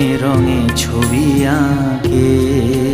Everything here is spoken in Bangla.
রঙে রঙে ছবি আঁকে।